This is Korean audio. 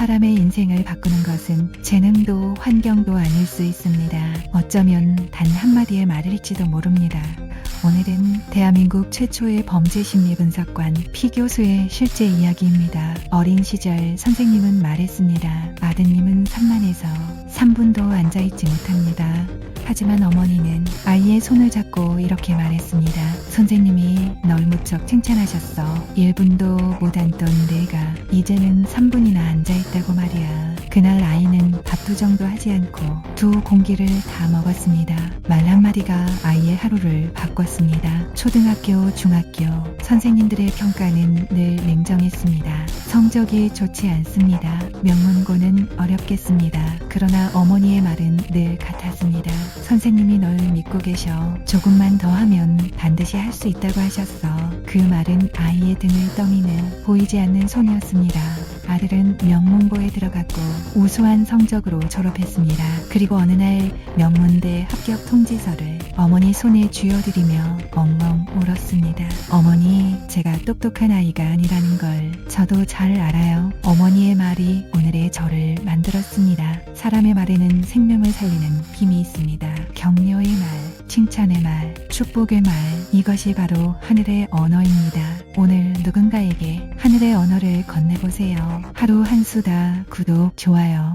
사람의 인생을 바꾸는 것은 재능도 환경도 아닐 수 있습니다. 어쩌면 단 한마디의 말일지도 모릅니다. 오늘은 대한민국 최초의 범죄 심리 분석관 피 교수의 실제 이야기입니다. 어린 시절 선생님은 말했습니다. 아드님은 산만해서 3분도 앉아있지 못합니다. 하지만 어머니는 아이의 손을 잡고 이렇게 말했습니다. 선생님이 널 무척 칭찬하셨어. 1분도 못 앉던 내가 이제는 3분이나 앉아있다고 말이야. 그날 아이는 밥도 정도 하지 않고 두 공기를 다 먹었습니다. 말 한마디가 아이의 하루를 바꿨습니다. 초등학교, 중학교, 선생님들의 평가는 늘 냉정했습니다. 성적이 좋지 않습니다. 명문고는 어렵겠습니다. 그러나 어머니의 말은 늘 같았습니다. 선생님이 널 믿고 계셔. 조금만 더 하면 반드시 할 수 있다고 하셨어. 그 말은 아이의 등을 떠미는 보이지 않는 손이었습니다. 아들은 명문고에 들어갔고 우수한 성적으로 졸업했습니다. 그리고 어느 날 명문대 합격 통지서를 어머니 손에 쥐어드리며 엉엉 울었습니다. 어머니, 제가 똑똑한 아이가 아니라는 걸 저도 잘 알아요. 어머니의 말이 오늘의 저를 만들었습니다. 사람의 말에는 생명을 살리는 힘이 있습니다. 격려의 말, 칭찬의 말, 축복의 말, 이것이 바로 하늘의 언어입니다. 오늘 누군가에게 하늘의 언어를 건네보세요. 하루 한 수다 구독, 좋아요.